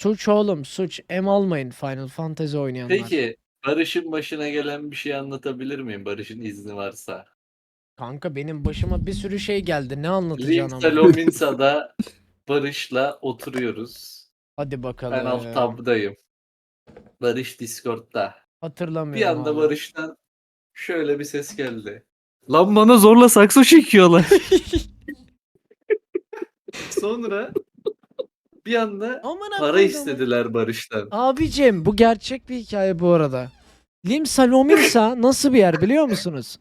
Suç oğlum suç. Em almayın Final Fantasy oynayanlar. Peki Barış'ın başına gelen bir şey anlatabilir miyim? Barış'ın izni varsa. Kanka benim başıma bir sürü şey geldi. Ne anlatacaksın Limsa ama? Lominsa'da Barış'la oturuyoruz. Hadi bakalım. Ben alt tabdayım. Barış Discord'da. Hatırlamıyorum. Bir anda abi. Barış'tan şöyle bir ses geldi. Lan bana zorla sakso çekiyorlar. Sonra bir anda Amına para koydum. istediler Barış'tan. Abicim bu gerçek bir hikaye bu arada. Limsa Lominsa nasıl bir yer biliyor musunuz?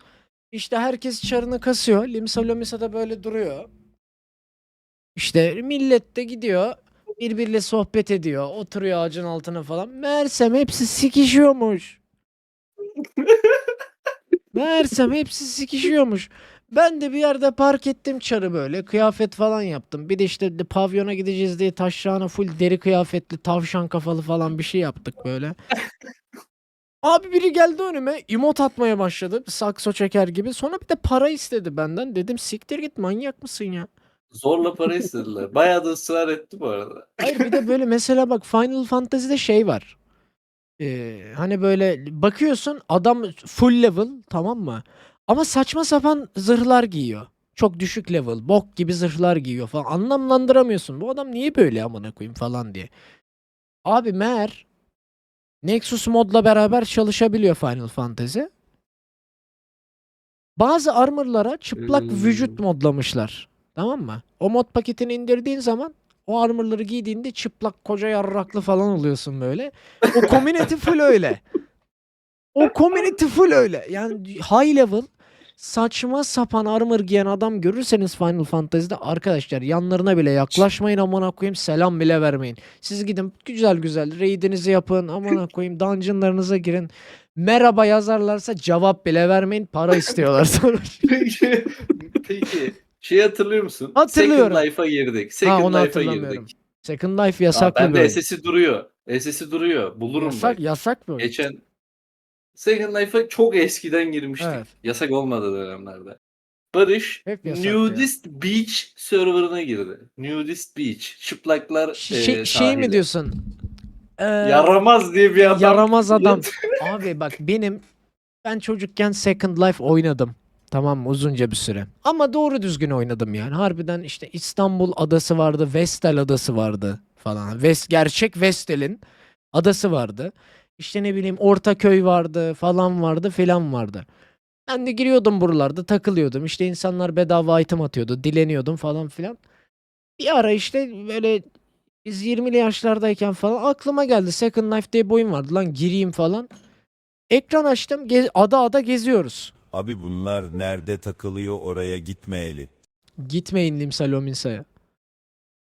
İşte herkes çarını kasıyor. Limsa Lominsa da böyle duruyor. İşte millet de gidiyor. Birbiriyle sohbet ediyor. Oturuyor ağacın altına falan. Meğersem hepsi sikişiyormuş. Meğersem hepsi sikişiyormuş. Ben de bir yerde park ettim çarı böyle. Kıyafet falan yaptım. Bir de işte de pavyona gideceğiz diye taşrağına full deri kıyafetli tavşan kafalı falan bir şey yaptık böyle. Abi biri geldi önüme emot atmaya başladı. Sakso çeker gibi. Sonra bir de para istedi benden. Dedim siktir git manyak mısın ya? Zorla para istediler. Bayağı da ısrar etti bu arada. Hayır bir de böyle mesela bak Final Fantasy'de şey var. Ee, hani böyle bakıyorsun adam full level tamam mı? Ama saçma sapan zırhlar giyiyor. Çok düşük level. Bok gibi zırhlar giyiyor falan. Anlamlandıramıyorsun. Bu adam niye böyle amına koyayım falan diye. Abi meğer Nexus modla beraber çalışabiliyor Final Fantasy. Bazı armor'lara çıplak Hmm. vücut modlamışlar. Tamam mı? O mod paketini indirdiğin zaman o armor'ları giydiğinde çıplak koca yarraklı falan oluyorsun böyle. O community full öyle. O community full öyle. Yani high level saçma sapan armor giyen adam görürseniz Final Fantasy'de arkadaşlar yanlarına bile yaklaşmayın amına koyayım selam bile vermeyin. Siz gidin güzel güzel raidinizi yapın amına koyayım dungeonlarınıza girin. Merhaba yazarlarsa cevap bile vermeyin para istiyorlar sonra. Peki, peki şey hatırlıyor musun? Hatırlıyorum. Second Life'a girdik. ha Second onu Life'a girdik. Second Life Aa, yasaklı ben bir de. SS'i duruyor. SS'i duruyor. Bulurum Yasak, ben. yasak mı? Geçen Second Life'a çok eskiden girmiştik. Evet. Yasak olmadığı dönemlerde. Barış Hep yasak ya. Nudist Beach serverına girdi. Nudist Beach. Çıplaklar Şey, e, şey mi sahili. diyorsun? Ee, Yaramaz diye bir adam. Yaramaz adam. Abi bak benim ben çocukken Second Life oynadım. Tamam? Uzunca bir süre. Ama doğru düzgün oynadım yani. Harbiden işte İstanbul adası vardı. Vestel adası vardı falan. West, gerçek Vestel'in adası vardı. İşte ne bileyim Ortaköy vardı falan vardı filan vardı. Ben de giriyordum buralarda takılıyordum. İşte insanlar bedava item atıyordu. Dileniyordum falan filan. Bir ara işte böyle biz 20'li yaşlardayken falan aklıma geldi. Second Life diye bir oyun vardı lan gireyim falan. Ekran açtım. Ge- ada ada geziyoruz. Abi bunlar nerede takılıyor oraya gitmeyeli. Gitmeyin Limsa Lominsa'ya.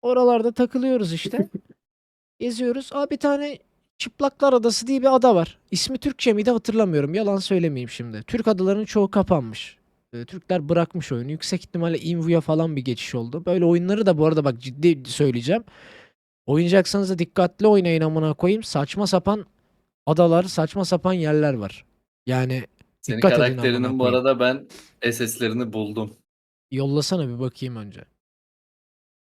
Oralarda takılıyoruz işte. Geziyoruz. Aa bir tane Çıplaklar Adası diye bir ada var. İsmi Türkçe miydi hatırlamıyorum. Yalan söylemeyeyim şimdi. Türk adalarının çoğu kapanmış. Ee, Türkler bırakmış oyunu. Yüksek ihtimalle Invu'ya falan bir geçiş oldu. Böyle oyunları da bu arada bak ciddi söyleyeceğim. Oynayacaksanız da dikkatli oynayın amına koyayım. Saçma sapan adalar, saçma sapan yerler var. Yani Senin dikkat edin amına karakterinin bu koyayım. arada ben SS'lerini buldum. Yollasana bir bakayım önce.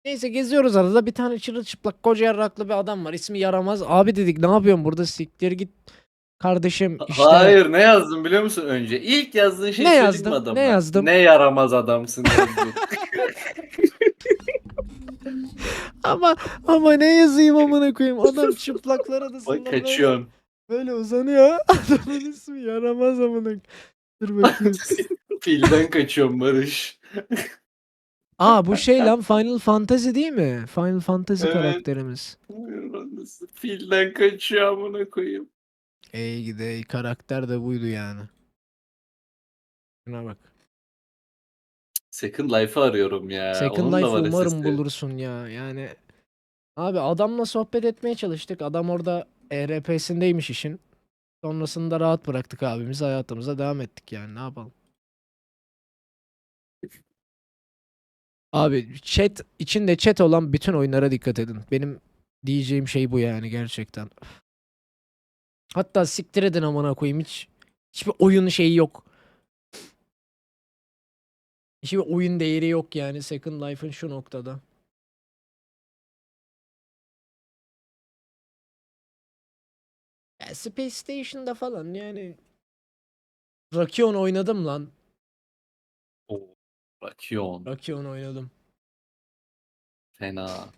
Neyse geziyoruz arada bir tane çırılçıplak koca yarraklı bir adam var. İsmi Yaramaz. Abi dedik ne yapıyorsun burada siktir git. Kardeşim işte Hayır ne yazdım biliyor musun önce? İlk yazdığın şey Ne yazdın? adama. Ne yazdım? Ne yaramaz adamsın yazdın. ama ama ne yazayım amına koyayım. Adam çıplaklar adasında Bak böyle, kaçıyorsun. böyle uzanıyor. Adamın ismi Yaramaz amına. Dur bakayım. Filden kaçıyorum Barış. Aa bu şey lan Final Fantasy değil mi? Final Fantasy Evet. karakterimiz. Filden kaçıyor amına koyayım. Ey gide karakter de buydu yani. Şuna bak. Second Life'ı arıyorum ya. Second Onun da Life var umarım SS'i. bulursun ya. Yani abi adamla sohbet etmeye çalıştık. Adam orada ERP'sindeymiş işin. Sonrasında rahat bıraktık abimiz. Hayatımıza devam ettik yani. Ne yapalım? Abi chat içinde chat olan bütün oyunlara dikkat edin. Benim diyeceğim şey bu yani gerçekten. Hatta siktir edin amına koyayım hiç hiçbir oyun şeyi yok. Hiçbir oyun değeri yok yani Second Life'ın şu noktada. Ya Space Station'da falan yani Rakion oynadım lan. Rakion. Rakion oynadım. Fena.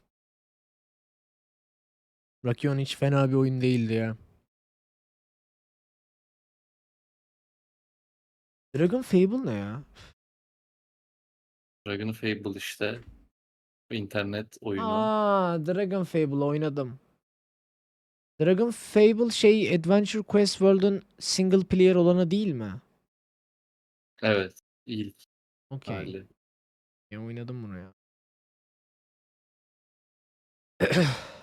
Rakion hiç fena bir oyun değildi ya. Dragon Fable ne ya? Dragon Fable işte. İnternet oyunu. Aa, Dragon Fable oynadım. Dragon Fable şey Adventure Quest World'un single player olanı değil mi? Evet. ilk Okey. hali. Ya oynadım bunu ya.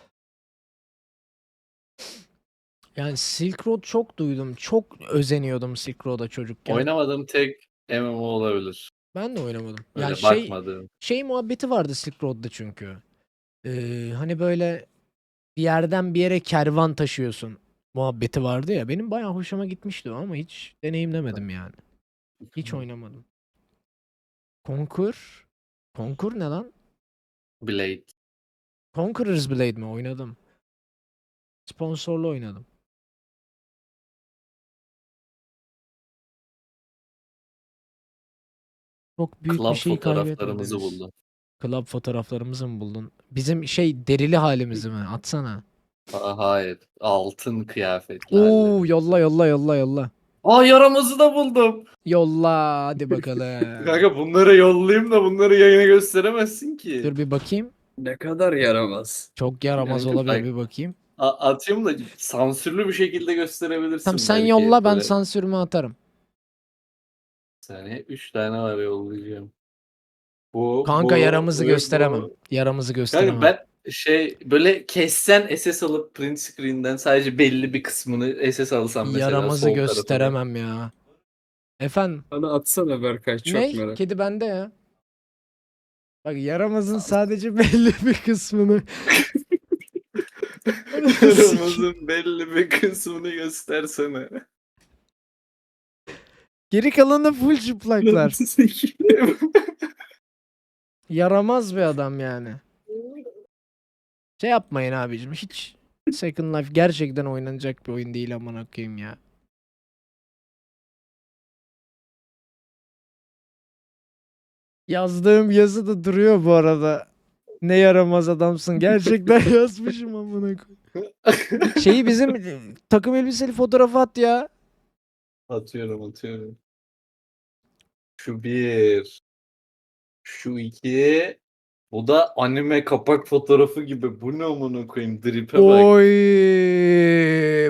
Yani Silk Road çok duydum. Çok özeniyordum Silk Road'a çocukken. Oynamadığım tek MMO olabilir. Ben de oynamadım. Öyle Yani şey bakmadığım. şey muhabbeti vardı Silk Road'da çünkü. Ee, hani böyle bir yerden bir yere kervan taşıyorsun muhabbeti vardı ya. Benim bayağı hoşuma gitmişti o ama hiç deneyimlemedim yani. Hiç oynamadım. Conquer? Conquer ne lan? Blade. Conqueror's Blade mi? Oynadım. Sponsorlu oynadım. Çok büyük Club bir şey fotoğraflarımızı kaybetmediniz. buldum. Club fotoğraflarımızı mı buldun? Bizim şey derili halimizi mi? Atsana. Aa, hayır. Altın kıyafetlerle. Oo yolla yolla yolla yolla. Aa yaramazı da buldum. Yolla hadi bakalım. Kanka bunları yollayayım da bunları yayına gösteremezsin ki. Dur bir bakayım. Ne kadar yaramaz. Çok yaramaz Yani olabilir bak- bir bakayım. A- atayım da sansürlü bir şekilde gösterebilirsin. Tamam sen belki yolla ben böyle. sansürümü atarım. Bir saniye 3 tane var yollayacağım. Bu, Kanka bu yaramızı ve gösteremem. bu. Yaramızı gösteremem. Kanka ben şey böyle kessen SS alıp print screen'den sadece belli bir kısmını SS alsam mesela Yaramazı sol tarafına. gösteremem ya. Efendim Bana atsana Berkay çok ne? merak. Kedi bende ya. Bak yaramazın sadece belli bir kısmını. Yaramazın belli bir kısmını göstersene. Geri kalanı full çıplaklar. Yaramaz bir adam yani. Şey yapmayın abicim hiç Second Life gerçekten oynanacak bir oyun değil aman koyayım ya. Yazdığım yazı da duruyor bu arada. Ne yaramaz adamsın. Gerçekten yazmışım amına koyayım. Şeyi bizim takım elbiseli fotoğrafı at ya. Atıyorum atıyorum. Şu bir. Şu iki. Bu da anime kapak fotoğrafı gibi. Bu ne amına koyayım? Drip'e bak. Oy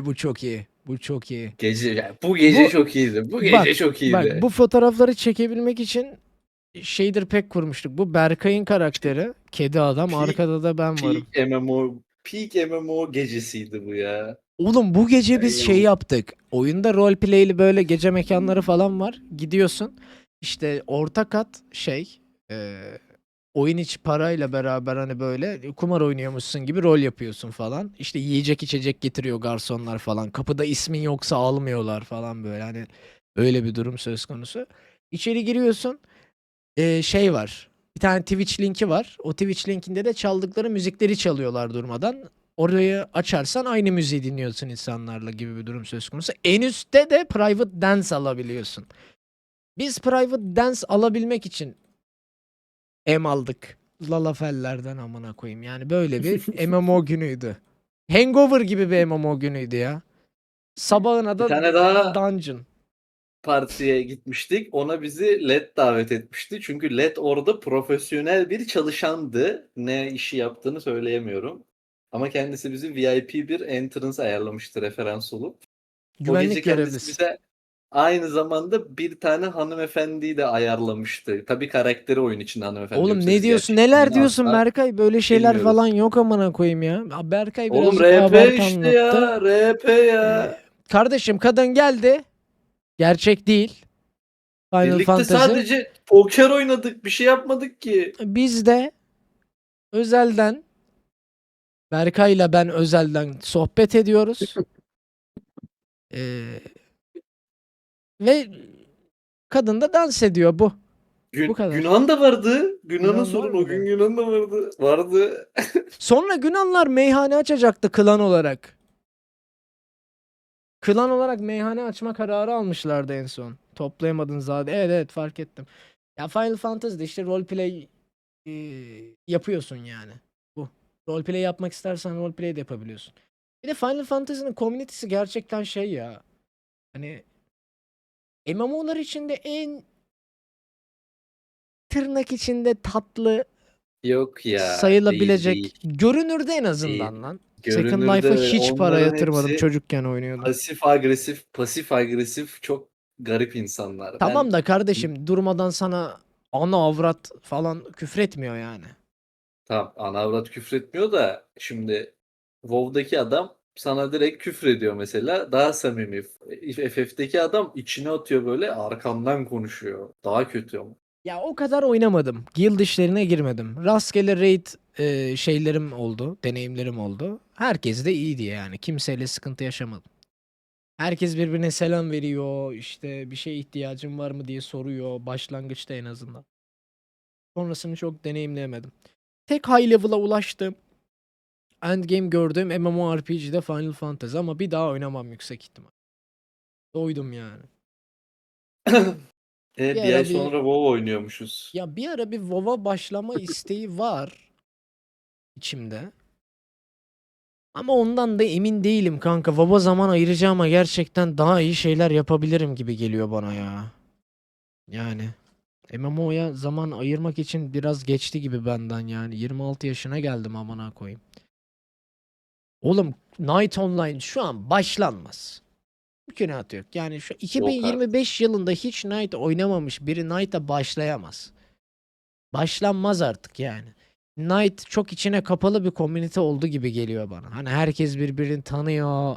bu çok iyi. Bu çok iyi. Gece yani bu gece Bu- çok iyiydi. Bu gece Bak, çok iyiydi. Bak bu fotoğrafları çekebilmek için şeydir pek kurmuştuk. Bu Berkay'ın karakteri. Kedi adam. Peak- Arkada da ben varım. Peak MMO Peak MMO gecesiydi bu ya. Oğlum bu gece biz şey yaptık. Oyunda roleplay'li böyle gece mekanları falan var. Gidiyorsun. İşte orta kat şey e, oyun içi parayla beraber hani böyle kumar oynuyormuşsun gibi rol yapıyorsun falan. İşte yiyecek içecek getiriyor garsonlar falan. Kapıda ismin yoksa almıyorlar falan böyle hani öyle bir durum söz konusu. İçeri giriyorsun. e, şey var. Bir tane Twitch linki var. O Twitch linkinde de çaldıkları müzikleri çalıyorlar durmadan. Orayı açarsan aynı müziği dinliyorsun insanlarla gibi bir durum söz konusu. En üstte de private dance alabiliyorsun. Biz private dance alabilmek için em aldık. Lalafellerden amına koyayım. Yani böyle bir MMO günüydü. Hangover gibi bir MMO günüydü ya. Sabahına da Bir tane daha dungeon. partiye gitmiştik. Ona bizi LED davet etmişti. Çünkü LED orada profesyonel bir çalışandı. Ne işi yaptığını söyleyemiyorum. Ama kendisi bizi VIP bir entrance ayarlamıştı referans olup. o gece Güvenlik kendisi görevlisi. bize aynı zamanda bir tane hanımefendiyi de ayarlamıştı. Tabii karakteri oyun için hanımefendi. Oğlum ne diyorsun? gerçekten Neler diyorsun asla- Berkay? Böyle şeyler bilmiyoruz. falan yok amına koyayım ya. Aa, Berkay birazcık Oğlum RP abartı işte anlattı. ya. RP ya. Ee, Kardeşim kadın geldi. Gerçek değil. Final Birlikte Fantasy. sadece poker oynadık. Bir şey yapmadık ki. Biz de özelden Berkay'la ben özelden sohbet ediyoruz. Ee, ve kadın da dans ediyor bu. Gün, Bu kadar. Günhan da vardı. Günhan'ın Günhan sorun o gün Günhan da vardı. Vardı. Sonra Günanlar meyhane açacaktı klan olarak. Klan olarak meyhane açma kararı almışlardı en son. Toplayamadınız zaten. Evet evet fark ettim. Ya Final Fantasy'de işte roleplay e, yapıyorsun yani. Bu. Roleplay yapmak istersen roleplay de yapabiliyorsun. Bir de Final Fantasy'nin community'si gerçekten şey ya. Hani MMO'lar içinde en tırnak içinde tatlı Yok ya. sayılabilecek değil, değil. görünürde en azından lan. Second Görünürde Life'a hiç para onların yatırmadım hepsi çocukken oynuyordum. Pasif agresif, pasif agresif çok garip insanlar. Ben- Tamam da kardeşim durmadan sana ana avrat falan küfretmiyor yani. Tamam ana avrat küfretmiyor da şimdi WoW'daki adam sana direkt küfrediyor mesela. Daha samimi. FF'deki adam içine atıyor böyle arkamdan konuşuyor. Daha kötü ama. Ya o kadar oynamadım. Guild işlerine girmedim. Rastgele raid e, şeylerim oldu, deneyimlerim oldu. Herkes de iyiydi yani. Kimseyle sıkıntı yaşamadım. Herkes birbirine selam veriyor. işte bir şeye ihtiyacın var mı diye soruyor. Başlangıçta en azından. Sonrasını çok deneyimleyemedim. Tek high level'a ulaştım. Endgame gördüğüm MMORPG'de Final Fantasy ama bir daha oynamam yüksek ihtimal. Doydum yani. E, Bir bir ay bir- sonra WoW oynuyormuşuz. Ya bir ara bir WoW'a başlama isteği var içimde. Ama ondan da emin değilim kanka. WoW'a zaman ayıracağıma gerçekten daha iyi şeyler yapabilirim gibi geliyor bana ya. Yani MMO'ya zaman ayırmak için biraz geçti gibi benden yani. 26 yaşına geldim amına koyayım. Oğlum Night Online şu an başlanmaz. Mümkünatı yok. Yani şu 2025 yılında hiç Knight oynamamış biri Knight'a başlayamaz. Başlanmaz artık yani. Knight çok içine kapalı bir komünite oldu gibi geliyor bana. Hani herkes birbirini tanıyor.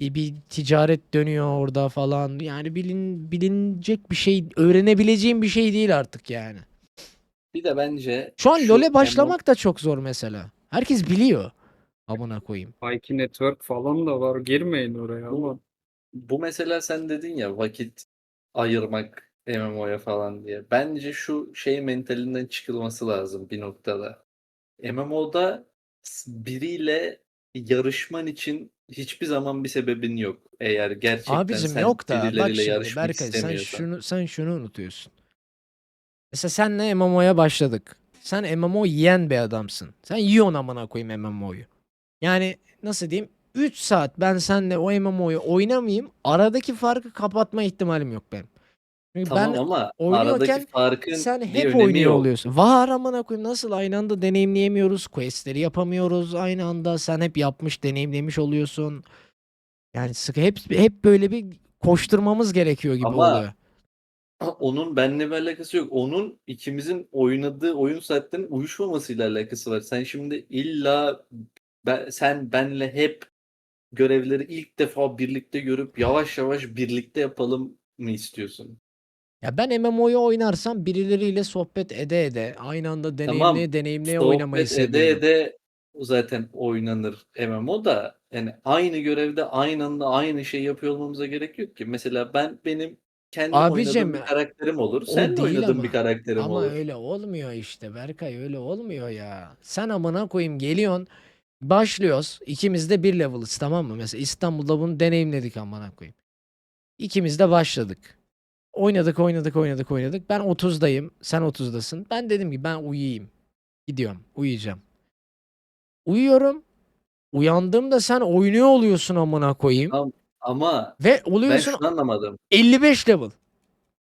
Bir, bir ticaret dönüyor orada falan. Yani bilin, bilinecek bir şey, öğrenebileceğim bir şey değil artık yani. Bir de bence Şu an şu LoL'e başlamak da çok zor mesela. Herkes biliyor. Amına koyayım. Haki Network falan da var. Girmeyin oraya ama. bu mesela sen dedin ya vakit ayırmak MMO'ya falan diye. Bence şu şey mentalinden çıkılması lazım bir noktada. MMO'da biriyle yarışman için hiçbir zaman bir sebebin yok. Eğer gerçekten Abicim sen yok da bak şimdi yarışmak Berkay sen şunu sen şunu unutuyorsun. Mesela senle MMO'ya başladık. Sen MMO yiyen bir adamsın. Sen yiyorsun amına koyayım MMO'yu. Yani nasıl diyeyim? 3 saat ben seninle o MMO'yu oynamayayım. Aradaki farkı kapatma ihtimalim yok benim. Çünkü Tamam ben ama oynuyorken aradaki farkın sen bir hep önemi oynuyor yok. oluyorsun. Var amına koyayım nasıl aynı anda deneyimleyemiyoruz. Quest'leri yapamıyoruz aynı anda. Sen hep yapmış, deneyimlemiş oluyorsun. Yani sık hep hep böyle bir koşturmamız gerekiyor gibi Ama oluyor. Onun benimle bir alakası yok. Onun ikimizin oynadığı oyun saatlerinin uyuşmamasıyla alakası var. Sen şimdi illa ben, sen benle hep görevleri ilk defa birlikte görüp yavaş yavaş birlikte yapalım mı istiyorsun? Ya ben MMO'yu oynarsam birileriyle sohbet ede ede aynı anda deneyimleye Tamam. deneyimleye oynamayı Sohbet ede seviyorum. ede zaten oynanır MMO da yani aynı görevde aynı anda aynı şey yapıyor olmamıza gerek yok ki. Mesela ben benim Abicim, oynadığım bir karakterim olur. o Sen de değil oynadığın ama. bir karakterim Ama olur. öyle olmuyor işte Berkay öyle olmuyor ya. Sen amına koyayım geliyorsun başlıyoruz ikimiz de bir level'ız tamam mı? Mesela İstanbul'da bunu deneyimledik amına koyayım. İkimiz de başladık. Oynadık oynadık oynadık oynadık. Ben 30'dayım sen 30'dasın. Ben dedim ki ben uyuyayım. Gidiyorum uyuyacağım. Uyuyorum. Uyandığımda sen oynuyor oluyorsun amına koyayım. Tamam. Ama Ve ben oluyorsun şunu anlamadım. 55 level.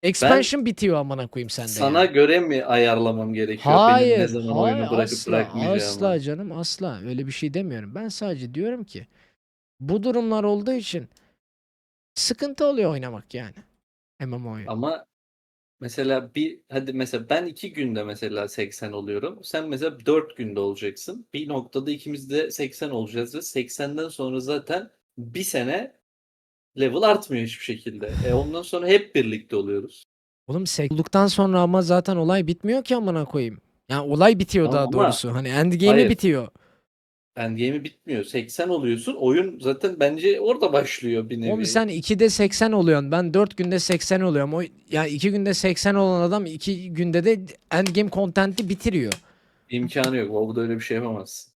Expansion bitiyor amına koyayım sende Sana yani. göre mi ayarlamam gerekiyor benim ne Hayır, zaman hayır oyunu bırakıp asla, bırakmayacağımı? asla canım asla öyle bir şey demiyorum. Ben sadece diyorum ki bu durumlar olduğu için sıkıntı oluyor oynamak yani MMO'yu. Ama mesela bir hadi mesela ben iki günde mesela 80 oluyorum. Sen mesela 4 günde olacaksın. Bir noktada ikimiz de 80 olacağız ve 80'den sonra zaten bir sene level artmıyor hiçbir şekilde. E ondan sonra hep birlikte oluyoruz. Oğlum olduktan sonra ama zaten olay bitmiyor ki amına koyayım. Yani olay bitiyor Tamam daha ama- doğrusu. Hani endgame'i Hayır. bitiyor. Endgame'i bitmiyor. 80 oluyorsun. Oyun zaten bence orada başlıyor bir nevi. Oğlum sen 2'de 80 oluyorsun. Ben 4 günde 80 oluyorum. O yani 2 günde 80 olan adam 2 günde de endgame content'i bitiriyor. İmkanı yok. WoW'da öyle bir şey yapamazsın.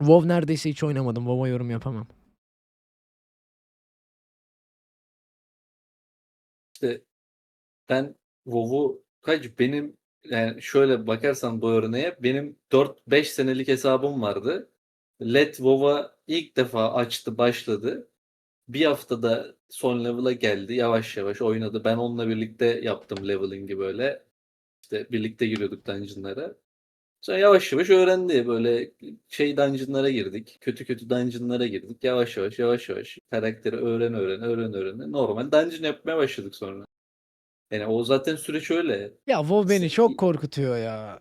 WoW neredeyse hiç oynamadım. WoW'a yorum yapamam. İşte ben WoW'u kaç benim yani şöyle bakarsan bu örneğe benim 4-5 senelik hesabım vardı. Let WoW'a ilk defa açtı başladı. Bir haftada son level'a geldi. Yavaş yavaş oynadı. Ben onunla birlikte yaptım leveling'i böyle. İşte birlikte giriyorduk dungeon'lara. Sonra yavaş yavaş öğrendi. Böyle şey dungeon'lara girdik. Kötü kötü dungeon'lara girdik. Yavaş yavaş yavaş yavaş karakteri öğren öğren öğren öğren. Normal dungeon yapmaya başladık sonra. Yani o zaten süreç öyle. Ya WoW beni çok korkutuyor ya.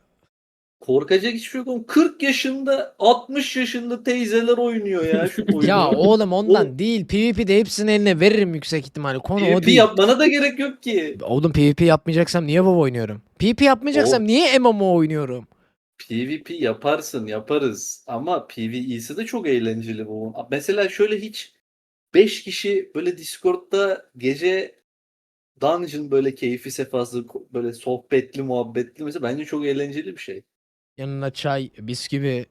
Korkacak hiçbir şey yok. oğlum. 40 yaşında 60 yaşında teyzeler oynuyor ya şu oyunu. Ya oğlum ondan Oğlum- değil. PvP'de hepsini eline veririm yüksek ihtimalle. Konu o PvP değil. yapmana da gerek yok ki. Oğlum PvP yapmayacaksam niye WoW oynuyorum? PvP yapmayacaksam niye MMO oynuyorum? PvP yaparsın yaparız ama PvE'si de çok eğlenceli bu. Mesela şöyle hiç 5 kişi böyle Discord'da gece dungeon böyle keyfi sefası böyle sohbetli muhabbetli mesela bence çok eğlenceli bir şey. Yanına çay, bisküvi.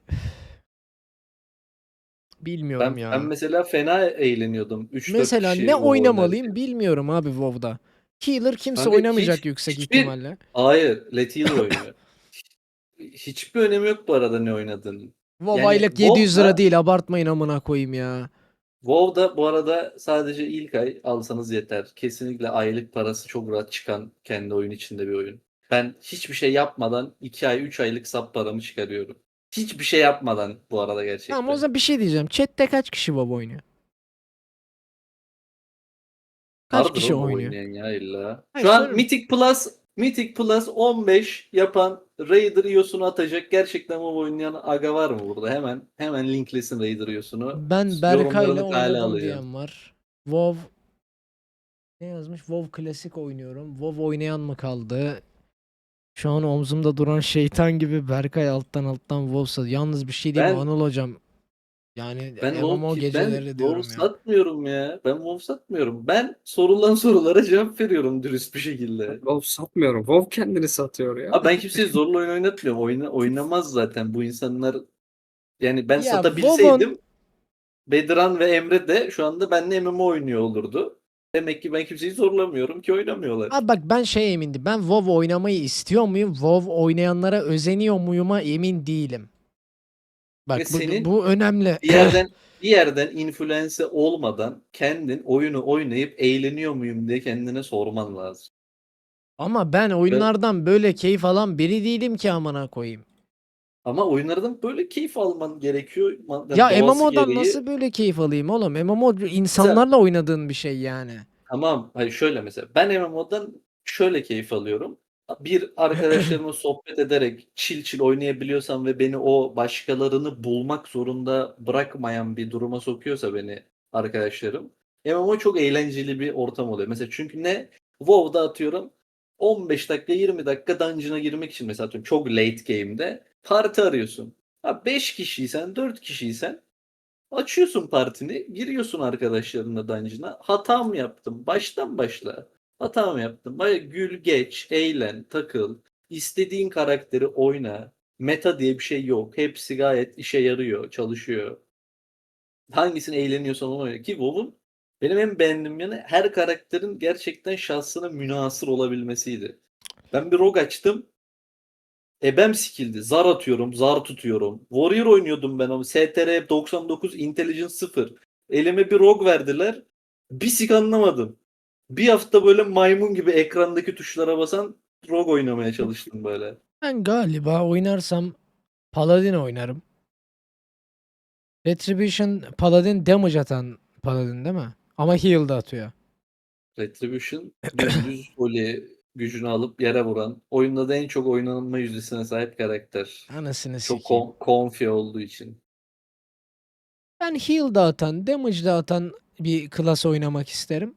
Bilmiyorum Ben, ya. ben mesela fena eğleniyordum. 3-4 Mesela ne oynamalıyım oynarken. bilmiyorum abi WoW'da. Healer kimse Kanka oynamayacak hiç- yüksek hiçbir- ihtimalle. Hayır, Lethal oynuyor. Hiçbir önemi yok bu arada ne oynadığının. WoW Yani aylık 700 lira WoW'da- değil abartmayın amına koyayım ya. WoW'da bu arada sadece ilk ay alsanız yeter. Kesinlikle aylık parası çok rahat çıkan kendi oyun içinde bir oyun. Ben hiçbir şey yapmadan 2 ay 3 aylık sap paramı çıkarıyorum. Hiçbir şey yapmadan bu arada gerçekten. Tamam o zaman bir şey diyeceğim. Chat'te kaç kişi WoW oynuyor? Kaç Vardır kişi oynuyor? ya illa. Hayır, Şu an sorun- Mythic Plus Mythic Plus 15 yapan Raider iosunu atacak gerçekten WoW oynayan aga var mı burada? Hemen hemen linklesin Raider iosunu. Ben Berkay'la oynadım diyen var. WoW ne yazmış? WoW klasik oynuyorum. WoW oynayan mı kaldı? Şu an omzumda duran şeytan gibi Berkay alttan alttan WoW satıyor. Yalnız bir şey diyeyim Ben- Anıl hocam? Yani Ben MMO WoW, geceleri ben WoW ya. satmıyorum ya. Ben WoW satmıyorum. Ben sorulan sorulara cevap veriyorum dürüst bir şekilde. WoW satmıyorum. WoW kendini satıyor ya. Abi ben kimseye zorla oyun oynatmıyorum. Oyna, oynamaz zaten bu insanlar. Yani ben Ya satabilseydim Bedran ve Emre de şu anda benimle MMO oynuyor olurdu. Demek ki ben kimseyi zorlamıyorum ki oynamıyorlar. Abi bak ben şey emindim. Ben WoW oynamayı istiyor muyum? WoW oynayanlara özeniyor muyuma emin değilim. Bak Ve bu, senin bu önemli. Bir yerden bir yerden influense olmadan kendin oyunu oynayıp eğleniyor muyum diye kendine sorman lazım. Ama ben oyunlardan böyle keyif alan biri değilim ki amına koyayım. Ama oyunlardan böyle keyif alman gerekiyor. Ya doğası MMO'dan gereği. nasıl böyle keyif alayım oğlum? MMO insanlarla oynadığın bir şey yani. Tamam. Hayır şöyle mesela. Ben MMO'dan şöyle keyif alıyorum. Bir arkadaşlarımla sohbet ederek çil çil oynayabiliyorsam ve beni o başkalarını bulmak zorunda bırakmayan bir duruma sokuyorsa beni arkadaşlarım. MMO çok eğlenceli bir ortam oluyor. Mesela çünkü ne? WoW'da atıyorum 15 dakika 20 dakika dungeon'a girmek için mesela atıyorum çok late game'de parti arıyorsun. Ha 5 kişiysen 4 kişiysen Açıyorsun partini, giriyorsun arkadaşlarınla dungeon'a. Hata mı yaptım? Baştan başla. Hata mı yaptım? Baya gül geç, eğlen, takıl. İstediğin karakteri oyna. Meta diye bir şey yok. Hepsi gayet işe yarıyor, çalışıyor. Hangisini eğleniyorsan onu oyna. Ki WoW'un benim en beğendiğim yanı her karakterin gerçekten şahsına münasır olabilmesiydi. Ben bir rogue açtım. Ebem skill'di. Zar atıyorum, zar tutuyorum. Warrior oynuyordum ben ama. STR 99, Intelligence 0. Elime bir rogue verdiler. Bir sik anlamadım. Bir hafta böyle maymun gibi ekrandaki tuşlara basan rogue oynamaya çalıştım böyle. Ben galiba oynarsam Paladin oynarım. Retribution Paladin damage atan Paladin değil mi? Ama heal da atıyor. Retribution gündüz voley gücünü alıp yere vuran, oyunda da en çok oynanma yüzdesine sahip karakter. Anasını Çok sikeyim. kon- konfi olduğu için. Ben heal da atan, damage da atan bir klas oynamak isterim.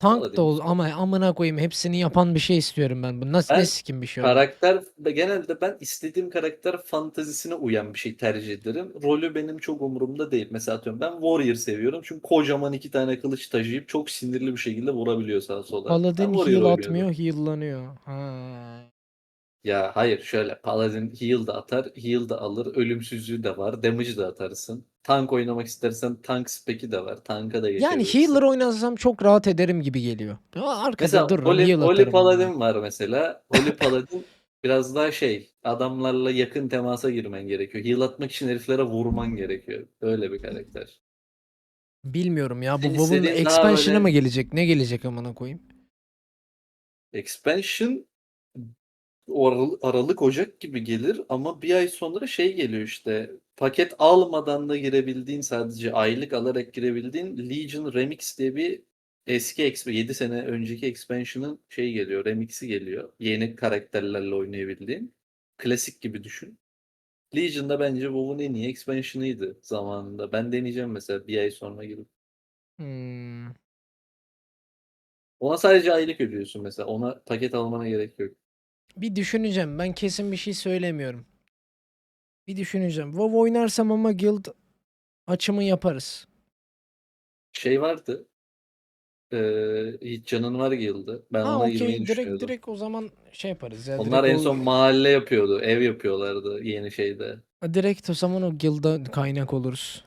Tank Paladin da ol ama amına koyayım hepsini yapan bir şey istiyorum ben. Bu nasıl Ben ne sikim bir şey o? Karakter genelde ben istediğim karakter fantezisine uyan bir şey tercih ederim. Rolü benim çok umurumda değil. Mesela atıyorum ben Warrior seviyorum. Çünkü kocaman iki tane kılıç taşıyıp çok sinirli bir şekilde vurabiliyor sağa sola. Ben Paladin Warrior heal oynuyordum. atmıyor, heal'lanıyor. Ha. Ya hayır şöyle Paladin heal da atar, heal da alır, ölümsüzlüğü de var, damage de atarsın. Tank oynamak istersen tank spec'i de var. Tank'a da Yani geçebilirsin. healer oynasam çok rahat ederim gibi geliyor. Aa, Arkada Mesela dururum heal Holy atarım. Paladin var mesela. Holy Paladin biraz daha şey adamlarla yakın temasa girmen gerekiyor. Heal atmak için heriflere vurman gerekiyor. Öyle bir karakter. Bilmiyorum ya bu Senin WoW'un istediğin daha expansion'ı böyle- mı gelecek? Ne gelecek amına koyayım? Expansion Oral- Aralık Ocak gibi gelir ama bir ay sonra şey geliyor işte paket almadan da girebildiğin sadece aylık alarak girebildiğin Legion Remix diye bir eski exp 7 sene önceki expansion'ın şey geliyor remix'i geliyor. Yeni karakterlerle oynayabildiğin. Klasik gibi düşün. Legion'da bence WoW'un en iyi expansion'ıydı zamanında. Ben deneyeceğim mesela bir ay sonra girip. Hmm. Ona sadece aylık ödüyorsun mesela. Ona paket almana gerek yok. Bir düşüneceğim. Ben kesin bir şey söylemiyorum. Bir düşüneceğim. WoW oynarsam ama guild açımı yaparız. Şey vardı. Eee hiç canın var yıldı. Ben Ha ona girmeyi okey direkt düşünüyordum. direkt o zaman şey yaparız ya. Onlar direkt en o- son mahalle yapıyordu. Ev yapıyorlardı yeni şeyde. Ha, direkt o zaman o guild'a kaynak oluruz.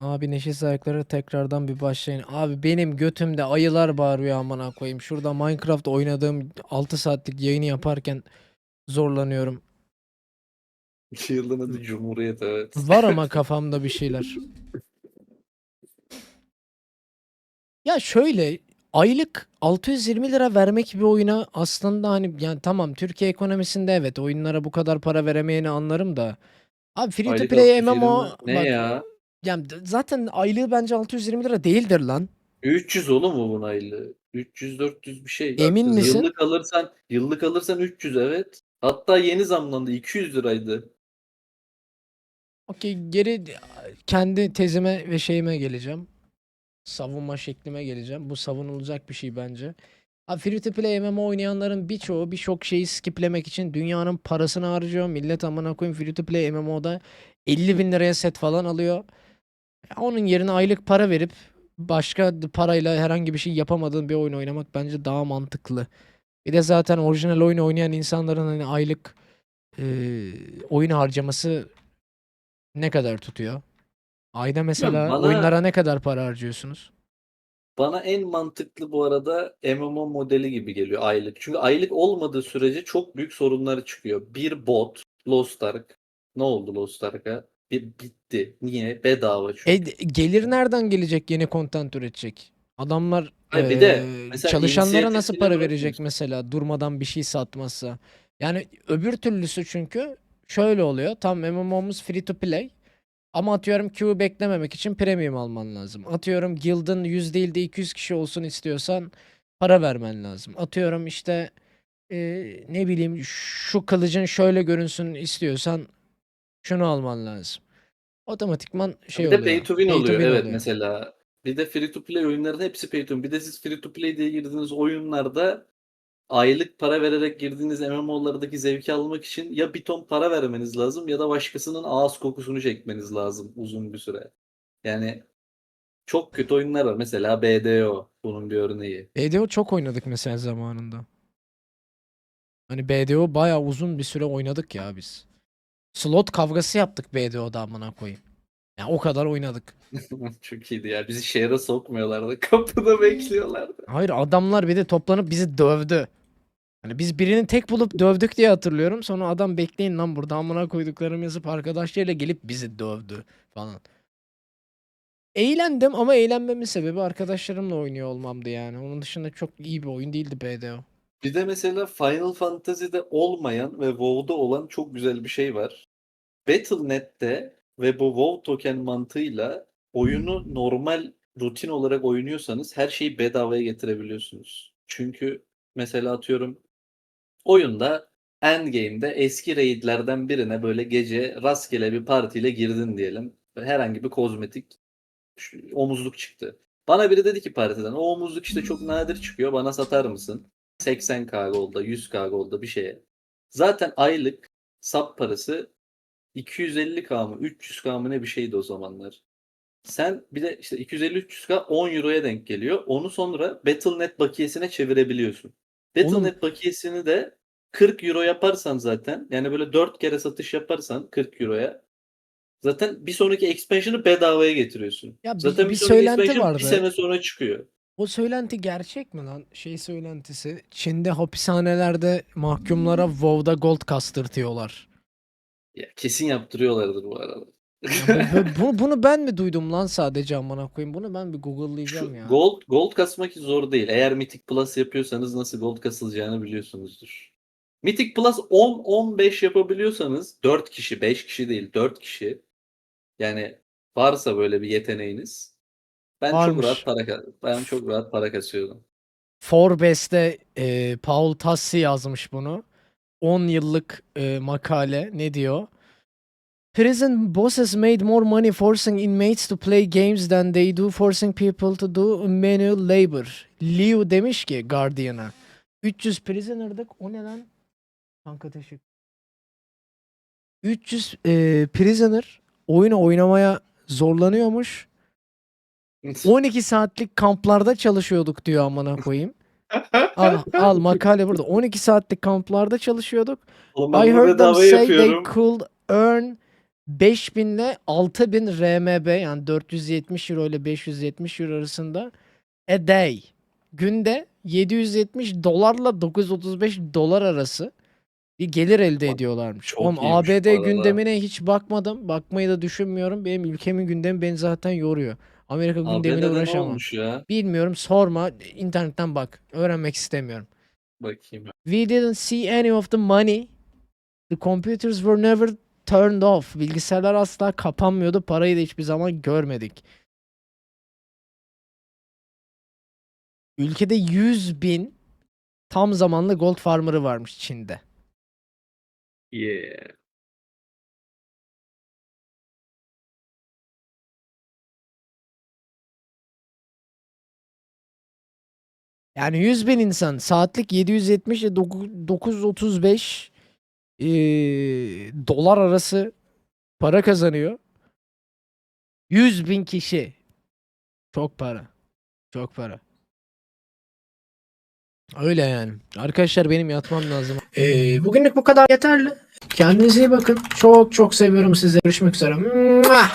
Abi neşesiz ayakları tekrardan bir başlayın. Abi benim götümde ayılar bağırıyor amına koyayım. Şurada Minecraft oynadığım 6 saatlik yayını yaparken zorlanıyorum. Yılın adı Cumhuriyet evet. Var ama kafamda bir şeyler. Ya şöyle aylık 620 lira vermek bir oyuna aslında hani yani tamam Türkiye ekonomisinde evet oyunlara bu kadar para veremeyeni anlarım da. Abi free to play 620 MMO Ne bak, ya? Yani zaten aylığı bence 620 lira değildir lan. 300 oğlum mu bunun aylığı? 300-400 bir şey. Emin misin? Yıllık alırsan, yıllık alırsan 300 evet. Hatta yeni zamlandı 200 liraydı. Okey geri kendi tezime ve şeyime geleceğim. Savunma şeklime geleceğim. Bu savunulacak bir şey bence. Abi free to play MMO oynayanların birçoğu birçok şeyi skiplemek için dünyanın parasını harcıyor. Millet amına koyayım free to play MMO'da 50 bin liraya set falan alıyor. Onun yerine aylık para verip başka parayla herhangi bir şey yapamadığın bir oyun oynamak bence daha mantıklı. Bir de zaten orijinal oyun oynayan insanların hani aylık eee, oyun harcaması ne kadar tutuyor? Ayda mesela bana- oyunlara ne kadar para harcıyorsunuz? Bana en mantıklı bu arada MMO modeli gibi geliyor aylık. Çünkü aylık olmadığı sürece çok büyük sorunlar çıkıyor. Bir bot, Lost Ark. Ne oldu Lost Ark'a? Bir bitti. Niye? Bedava çünkü. E, gelir nereden gelecek yeni content üretecek? Adamlar Hayır, bir de eee, mesela çalışanlara nasıl inisiyatifini para verecek mesela durmadan bir şey satmazsa? Yani öbür türlüsü çünkü şöyle oluyor. Tam MMO'muz free to play. Ama atıyorum Q beklememek için premium alman lazım. Atıyorum guild'ın 100 değil de 200 kişi olsun istiyorsan para vermen lazım. Atıyorum işte eee, ne bileyim şu kılıcın şöyle görünsün istiyorsan şunu alman lazım. Otomatikman şey bir de oluyor. pay to win pay to oluyor. win Evet oluyor. mesela. Bir de free to play oyunların hepsi pay to win. Bir de siz free to play diye girdiğiniz oyunlarda aylık para vererek girdiğiniz MMO'lardaki zevki almak için ya bir ton para vermeniz lazım ya da başkasının ağız kokusunu çekmeniz lazım uzun bir süre. Yani çok kötü oyunlar var. Mesela BDO bunun bir örneği. BDO çok oynadık mesela zamanında. Hani BDO bayağı uzun bir süre oynadık ya biz. Slot kavgası yaptık BDO'da amına koyayım. Yani o kadar oynadık. Çok iyiydi ya. Bizi şehre sokmuyorlardı. Kapıda bekliyorlardı. Hayır adamlar bir de toplanıp bizi dövdü. Hani biz birini tek bulup dövdük diye hatırlıyorum. Sonra adam bekleyin lan burada amına koyduklarım yazıp arkadaşlarıyla gelip bizi dövdü falan. Eğlendim ama eğlenmemin sebebi arkadaşlarımla oynuyor olmamdı yani. Onun dışında çok iyi bir oyun değildi BDO. Bir de mesela Final Fantasy'de olmayan ve WoW'da olan çok güzel bir şey var. Battle.net'te ve bu WoW token mantığıyla oyunu normal rutin olarak oynuyorsanız her şeyi bedavaya getirebiliyorsunuz. Çünkü mesela atıyorum oyunda endgame'de eski raidlerden birine böyle gece rastgele bir partiyle girdin diyelim. Herhangi bir kozmetik omuzluk çıktı. Bana biri dedi ki partiden o omuzluk işte çok nadir çıkıyor bana satar mısın? 80k golda 100k golda bir şeye. Zaten aylık sap parası 250k mı 300k mı ne bir şeydi o zamanlar. Sen bir de işte 250-300k 10 euroya denk geliyor. Onu sonra Battle.net bakiyesine çevirebiliyorsun. Battle.net bakiyesini de 40 euro yaparsan zaten yani böyle 4 kere satış yaparsan 40 euroya zaten bir sonraki expansion'ı bedavaya getiriyorsun. Ya bir- zaten bir bir, söylenti expansion vardı. bir sene sonra çıkıyor. O söylenti gerçek mi lan? Şey söylentisi. Çin'de hapishanelerde mahkumlara WoW'da gold kastırtıyorlar. Ya, kesin yaptırıyorlardır bu arada. Ya bu- bu- bunu ben mi duydum lan sadece amına koyayım? Bunu ben bir google'layacağım Şu ya. gold gold kasmak zor değil. Eğer Mythic Plus yapıyorsanız nasıl gold kasılacağını biliyorsunuzdur. Mythic Plus 10 15 yapabiliyorsanız 4 kişi, 5 kişi değil, 4 kişi. Yani varsa böyle bir yeteneğiniz ben Varmış. çok rahat para ben çok rahat para kasıyordum. Forbes'te e, Paul Tassi yazmış bunu. 10 yıllık e, makale. Ne diyor? Prison bosses made more money forcing inmates to play games than they do forcing people to do manual labor. Liu demiş ki Guardian'a. 300 prisoner'dık. O ne lan? Kanka teşekkür. 300 e, prisoner oyunu oynamaya zorlanıyormuş. 12 saatlik kamplarda çalışıyorduk diyor amına koyayım. Al, al makale burada. 12 saatlik kamplarda çalışıyorduk. Oğlum ben I bunu heard them bedava say they yapıyorum. could earn 5000 ile 6000 RMB yani 470 euro ile 570 euro arasında a day. Günde 770 dolarla 935 dolar arası bir gelir elde Bak, ediyorlarmış. çok Oğlum iyiymiş ABD arada. gündemine hiç bakmadım. Bakmayı da düşünmüyorum. Benim ülkemin gündemi beni zaten yoruyor. Amerika gündemine ABD'de ne uğraşamam. olmuş ya? Bilmiyorum sorma. internetten bak. Öğrenmek istemiyorum. Bakayım. We didn't see any of the money. The computers were never turned off. Bilgisayarlar asla kapanmıyordu. Parayı da hiçbir zaman görmedik. Ülkede 100 bin tam zamanlı gold farmer'ı varmış Çin'de. Yeah. Yani 100 bin insan saatlik 770 ile 9- 935 eee, dolar arası para kazanıyor. 100 bin kişi. Çok para. Çok para. Öyle yani. Arkadaşlar benim yatmam lazım. Ee, bugünlük bu kadar yeterli. Kendinize iyi bakın. Çok çok seviyorum sizi. Görüşmek üzere. Mua!